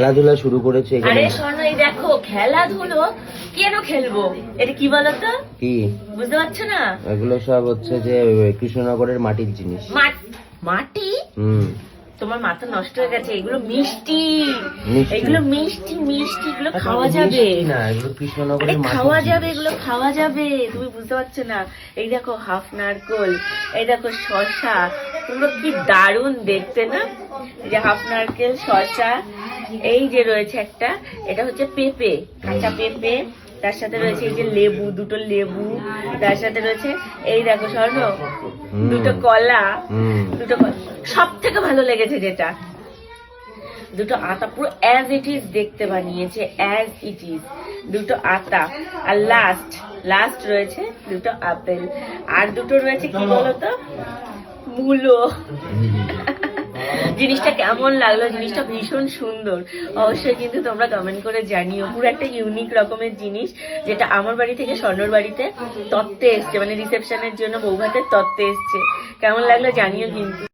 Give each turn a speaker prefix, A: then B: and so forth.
A: খেলাধুলা শুরু করেছে
B: আরে শোনো এই দেখো খেলাধুলো কেন খেলব? এটা কি বলতো?
A: কি?
B: বুঝতে পারছ না?
A: এগুলো সব হচ্ছে যে কৃষ্ণনগরের মাটির জিনিস।
B: মাটি
A: হুম।
B: তোমার মাথা নষ্ট হয়ে গেছে এগুলো মিষ্টি। এগুলো মিষ্টি মিষ্টি এগুলো খাওয়া যাবে।
A: না এগুলো কৃষ্ণনগরের
B: খাওয়া যাবে এগুলো খাওয়া যাবে তুমি বুঝতে পারছ না। এই দেখো হাফ নারকোল এই দেখো শশা এগুলো কি দারুণ দেখতে না? এই যে হাফ নারকেল শশা এই যে রয়েছে একটা এটা হচ্ছে পেঁপে কাঁচা পেঁপে। তার সাথে রয়েছে এই যে লেবু দুটো লেবু। তার সাথে রয়েছে এই দেখো স্বর্ণ দুটো কলা দুটো সব থেকে ভালো লেগেছে যেটা। দুটো আতা পুরো অ্যাজ ইট ইজ দেখতে বানিয়েছে অ্যাজ ইট ইজ দুটো আতা আর লাস্ট লাস্ট রয়েছে দুটো আপেল। আর দুটো রয়েছে কি বলতো? মূলো। জিনিসটা কেমন লাগল? জিনিসটা ভীষণ সুন্দর। অবশ্যই কিন্তু তোমরা কমেন্ট করে জানিও। পুরো একটা ইউনিক রকমের জিনিস যেটা আমার বাড়ি থেকে স্বর্ণর বাড়িতে তত্ত্বে এসছে। মানে রিসেপশনের জন্য বৌভাতের তত্ত্বে এসছে। কেমন লাগল জানিও কিন্তু।